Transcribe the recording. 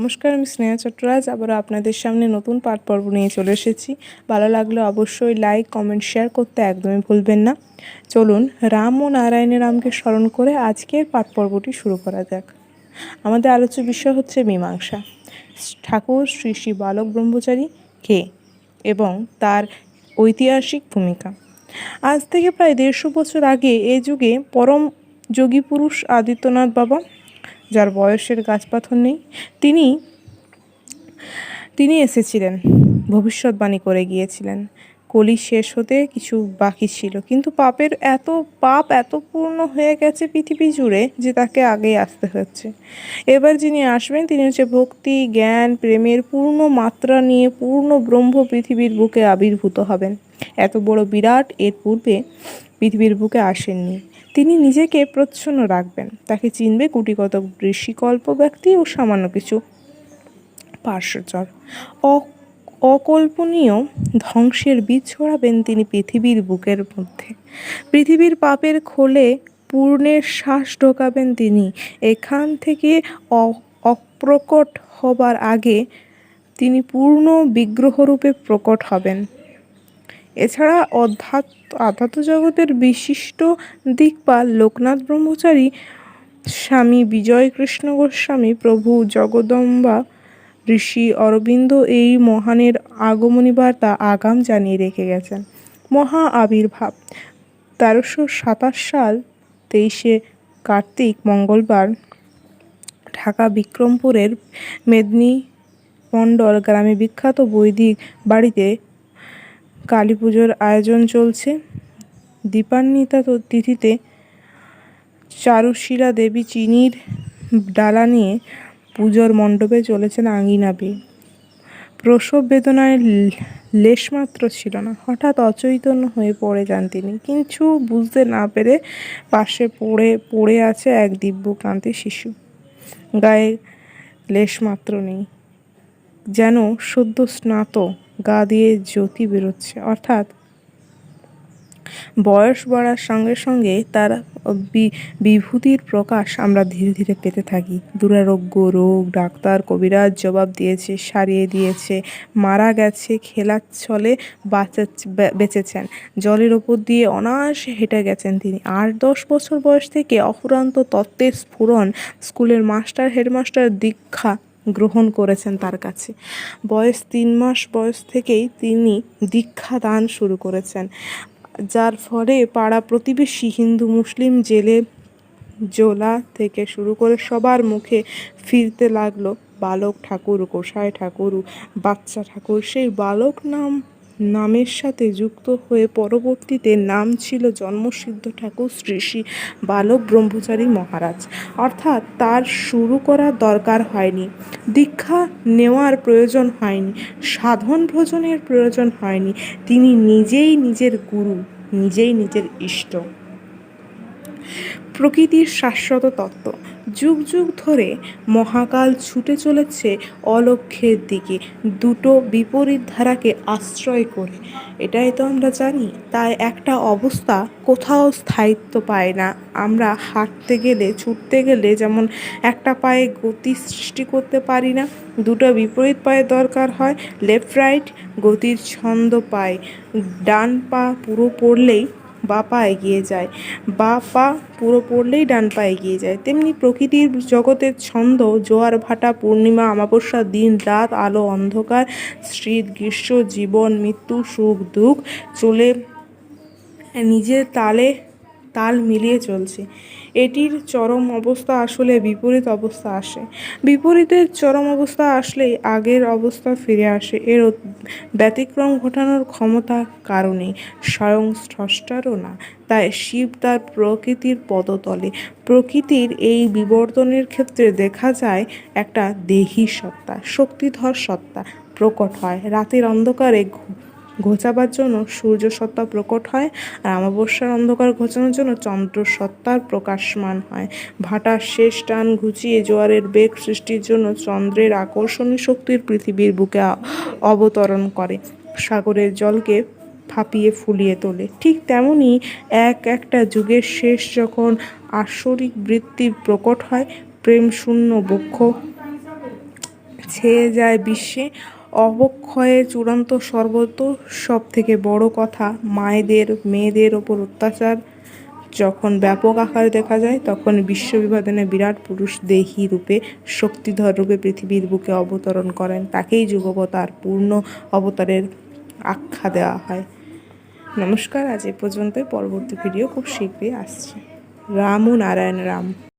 নমস্কার, আমি স্নেহা চট্টরাজ। আবারও আপনাদের সামনে নতুন পাঠ পর্ব নিয়ে চলে এসেছি। ভালো লাগলে অবশ্যই লাইক কমেন্ট শেয়ার করতে একদমই ভুলবেন না। চলুন, রাম ও নারায়ণের রামকে স্মরণ করে আজকের পাঠ পর্বটি শুরু করা যাক। আমাদের আলোচ্য বিষয় হচ্ছে মীমাংসা। ঠাকুর, শ্রী শ্রী বালক ব্রহ্মচারী কে এবং তার ঐতিহাসিক ভূমিকা। আজ থেকে প্রায় দেড়শো বছর আগে এ যুগে পরম যোগী পুরুষ আদিত্যনাথ বাবা যার বয়সের গাছপাথর নেই, তিনি তিনি এসেছিলেন, ভবিষ্যৎবাণী করে গিয়েছিলেন। কলি শেষ হতে কিছু বাকি ছিল, কিন্তু পাপের এত, পাপ এত পূর্ণ হয়ে গেছে পৃথিবী জুড়ে যে তাকে আগেই আসতে হচ্ছে। এবার যিনি আসবেন, তিনি হচ্ছে ভক্তি, জ্ঞান, প্রেমের পূর্ণ মাত্রা নিয়ে পূর্ণ ব্রহ্ম পৃথিবীর বুকে আবির্ভূত হবেন। এত বড় বিরাট এর পূর্বে পৃথিবীর বুকে আসেননি। তিনি নিজেকে প্রচ্ছন্ন রাখবেন। তাকে চিনবে গুটিগত ঋষিকল্প ব্যক্তি ও সামান্য কিছু পার্শ্বচর। অকল্পনীয় ধ্বংসের বীজ ছড়াবেন তিনি পৃথিবীর বুকের মধ্যে। পৃথিবীর পাপের খোলে পূর্ণের শ্বাস ঢোকাবেন তিনি। এখান থেকে অপ্রকট হবার আগে তিনি পূর্ণ বিগ্রহরূপে প্রকট হবেন। এছাড়া অধ্যাত্ম আধ্যাত্ম জগতের বিশিষ্ট দিকপাল লোকনাথ ব্রহ্মচারী স্বামী বিজয়কৃষ্ণ গোস্বামী, প্রভু জগদম্বা ঋষি অরবিন্দ এই মহানের আগমনী বার্তা আগাম জানিয়ে রেখে গেছেন। মহা আবির্ভাব। তেরোশো সাতাশ সাল তেইশে কার্তিক মঙ্গলবার ঢাকা বিক্রমপুরের মেদিনী মণ্ডল গ্রামে বিখ্যাত বৈদিক বাড়িতে কালী পুজোর আয়োজন চলছে। দীপান্বিতা তিথিতে চারুশীলা দেবী চিনির ডালা নিয়ে পুজোর মণ্ডপে চলেছেন আঙিনা প্রসব বেদনায় লেশমাত্র ছিল না। হঠাৎ অচৈতন্য হয়ে পড়ে যান তিনি। কিছু বুঝতে না পেরে পাশে পড়ে পড়ে আছে এক দিব্যক্রান্তি শিশু। গায়ে লেশমাত্র নেই। যেন সদ্য স্নাত গা দিয়ে জ্যোতি বেরোচ্ছে। অর্থাৎ বয়স বাড়ার সঙ্গে সঙ্গে তার বিভূতির প্রকাশ আমরা ধীরে ধীরে পেতে থাকি। দুরারোগ্য রোগ, ডাক্তার, কবিরাজ জবাব দিয়েছে, সারিয়ে দিয়েছে, মারা গেছে, খেলার ছলে বাঁচাচ্ছে বে- বেঁচেছেন। জলের ওপর দিয়ে অনায়াসে হেঁটে গেছেন তিনি। আট দশ বছর বয়স থেকে অফুরান্ত তত্ত্বের স্ফুরণ স্কুলের মাস্টার, হেডমাস্টার দীক্ষা গ্রহণ করেছেন তার কাছে। বয়স তিন মাস বয়স থেকেই তিনি দীক্ষা দান শুরু করেছেন, যার ফলে পাড়া প্রতিবেশী হিন্দু মুসলিম জেলে জোলা থেকে শুরু করে সবার মুখে ফিরতে লাগল বালক ঠাকুর, গোসাই ঠাকুর, বাচ্চা ঠাকুর। সেই বালক নাম নামের সাথে যুক্ত হয়ে পরবর্তীতে নাম ছিল জন্মসিদ্ধ ঠাকুর শ্রী শ্রী বালক ব্রহ্মচারী মহারাজ। অর্থাৎ তার শুরু করার দরকার হয়নি। দীক্ষা নেওয়ার প্রয়োজন হয়নি। সাধন ভোজনের প্রয়োজন হয়নি। তিনি নিজেই নিজের গুরু, নিজেই নিজের ইষ্ট। প্রকৃতির শাশ্বত তত্ত্ব। যুগ যুগ ধরে মহাকাল ছুটে চলেছে অলক্ষ্যের দিকে। দুটো বিপরীত ধারাকে আশ্রয় করে। এটাই তো আমরা জানি, তাই একটা অবস্থা কোথাও স্থায়িত্ব পায় না। আমরা হাঁটতে গেলে, ছুটতে গেলে যেমন একটা পায়ে গতি সৃষ্টি করতে পারি না, দুটো বিপরীত পায়ে দরকার হয়, লেফট, রাইট, গতির ছন্দ পায়। ডান পা পুরো পড়লেই বা পা এগিয়ে যায়। বা পা পুরো পড়লেই ডান পা এগিয়ে যায়। তেমনি প্রকৃতির জগতের ছন্দ, জোয়ার ভাটা, পূর্ণিমা অমাবস্যা দিন, রাত, আলো, অন্ধকার, শীত, গ্রীষ্ম, জীবন, মৃত্যু, সুখ, দুঃখ, চলে নিজের তালে তাল মিলিয়ে চলছে। এটির চরম অবস্থা আসলে বিপরীত অবস্থা আসে। বিপরীতের চরম অবস্থা আসলেই আগের অবস্থা ফিরে আসে। এর ব্যতিক্রম ঘটানোর ক্ষমতা কারণে স্বয়ং স্রষ্টারও না, তাই শিব তার প্রকৃতির পদতলে। প্রকৃতির এই বিবর্তনের ক্ষেত্রে দেখা যায় একটা দেহী সত্তা, শক্তিধর সত্তা প্রকট হয়। রাতের অন্ধকারে ঘোচাবার জন্য সূর্য সত্তা প্রকট হয় আর অমাবস্যার অন্ধকার ঘোচানোর জন্য চন্দ্র সত্তার প্রকাশমান হয়। ভাটার শেষ টান ঘুচিয়ে জোয়ারের বেগ সৃষ্টির জন্য চন্দ্রের আকর্ষণী শক্তির পৃথিবীর বুকে অবতরণ করে। সাগরের জলকে ফাঁপিয়ে ফুলিয়ে তোলে। ঠিক তেমনি এক একটা যুগের শেষ যখন আসরিক বৃত্তি প্রকট হয়, প্রেম শূন্য বক্ষ ছেয়ে যায় বিশ্বে অবক্ষয়ের চূড়ান্ত সর্বত সব থেকে বড় কথা, মায়েদের, মেয়েদের ওপর অত্যাচার। যখন ব্যাপক আকারে দেখা যায়, তখন বিশ্ববিভাজনে বিরাট পুরুষ দেহী রূপে, শক্তিধর রূপে পৃথিবীর বুকে অবতরণ করেন। তাকেই যুগবতার, পূর্ণ অবতারের আখ্যা দেওয়া হয়। নমস্কার, আজ এ পর্যন্তই। পরবর্তী ভিডিও খুব শীঘ্রই আসছে। রাম ও নারায়ণ রাম।